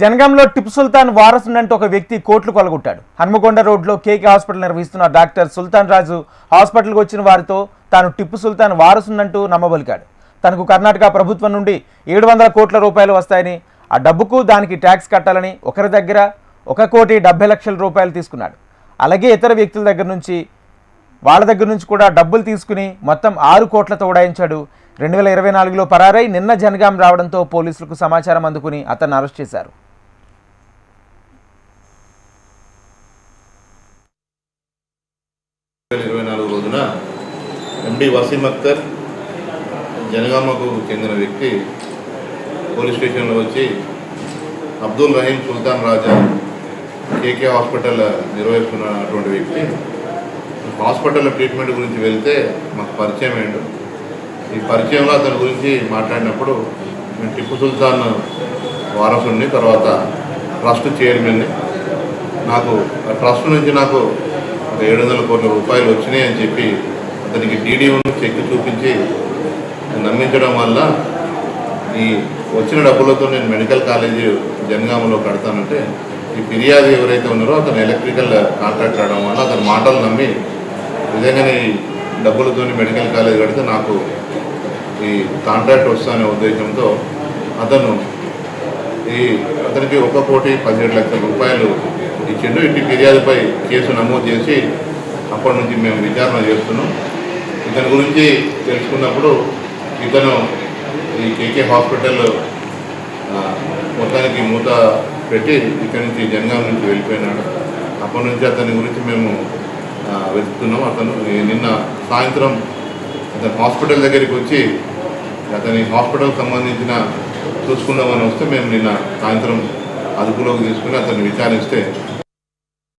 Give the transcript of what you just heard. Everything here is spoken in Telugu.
జనగాంలో టిప్పు సుల్తాన్ వారసునంటూ ఒక వ్యక్తి కోట్లు కొలగొట్టాడు. హన్మకొండ రోడ్లో కేకే హాస్పిటల్ నిర్వహిస్తున్న డాక్టర్ సుల్తాన్ రాజు హాస్పిటల్కి వచ్చిన వారితో తాను టిప్పు సుల్తాన్ వారసునంటూ నమ్మబలికాడు తనకు కర్ణాటక ప్రభుత్వం నుండి ఏడు వందల కోట్ల రూపాయలు వస్తాయని ఆ డబ్బుకు దానికి ట్యాక్స్ కట్టాలని ఒకరి దగ్గర ఒక కోటి డెబ్బై లక్షల రూపాయలు తీసుకున్నాడు. అలాగే ఇతర వ్యక్తుల దగ్గర నుంచి వాళ్ళ దగ్గర నుంచి కూడా డబ్బులు తీసుకుని మొత్తం ఆరు కోట్లతో ఉడాయించాడు. రెండు వేల ఇరవై నాలుగులో పరారై నిన్న జనగాం రావడంతో పోలీసులకు సమాచారం అందుకుని అతన్ని అరెస్ట్ చేశారు రెండు వేల ఇరవై నాలుగు రోజున ఎండి వసీం అఖ్తర్ జనగామకు చెందిన వ్యక్తి పోలీస్ స్టేషన్లో వచ్చి అబ్దుల్ రహీం సుల్తాన్ రాజా కేకే హాస్పిటల్ నిర్వహిస్తున్నటువంటి వ్యక్తి. హాస్పిటల్ ట్రీట్మెంట్ గురించి వెళ్తే మాకు పరిచయం అయ్యాడు ఈ పరిచయంలో అతని గురించి మాట్లాడినప్పుడు నేను టిప్పు సుల్తాన్ వారసుని తర్వాత ట్రస్ట్ చైర్మన్ని. నాకు ఆ ట్రస్ట్ నుంచి నాకు ఒక ఏడు వందల కోట్ల రూపాయలు వచ్చినాయి అని చెప్పి అతనికి డీడీ చెక్ చూపించి నమ్మించడం వల్ల ఈ వచ్చిన డబ్బులతో నేను మెడికల్ కాలేజీ జనగామలో కడతానంటే ఈ ఫిర్యాదు ఎవరైతే ఉన్నారో అతను ఎలక్ట్రికల్ కాంట్రాక్ట్ అవడం వల్ల అతని మాటలు నమ్మి నిజంగానే ఈ డబ్బులతో మెడికల్ కాలేజ్ కడితే నాకు ఈ కాంట్రాక్ట్ వస్తానే ఉద్దేశంతో అతను ఈ అతనికి ఒక కోటి పదిహేడు లక్షల రూపాయలు ఇచ్చిండు. ఇంటి ఫిర్యాదుపై కేసు నమోదు చేసి అప్పటి నుంచి మేము విచారణ చేస్తున్నాం. ఇతని గురించి తెలుసుకున్నప్పుడు ఇతను ఈ కేకే హాస్పిటల్ మొత్తానికి మూత పెట్టి ఇక్కడి నుంచి జనగాం నుంచి వెళ్ళిపోయినాడు. అప్పటి నుంచి అతని గురించి మేము వెతుకుతున్నాం. అతను నిన్న సాయంత్రం అతను హాస్పిటల్ దగ్గరికి వచ్చి అతని హాస్పిటల్కి సంబంధించిన చూసుకుందామని వస్తే మేము నిన్న సాయంత్రం అదుపులోకి తీసుకుని అతన్ని విచారిస్తే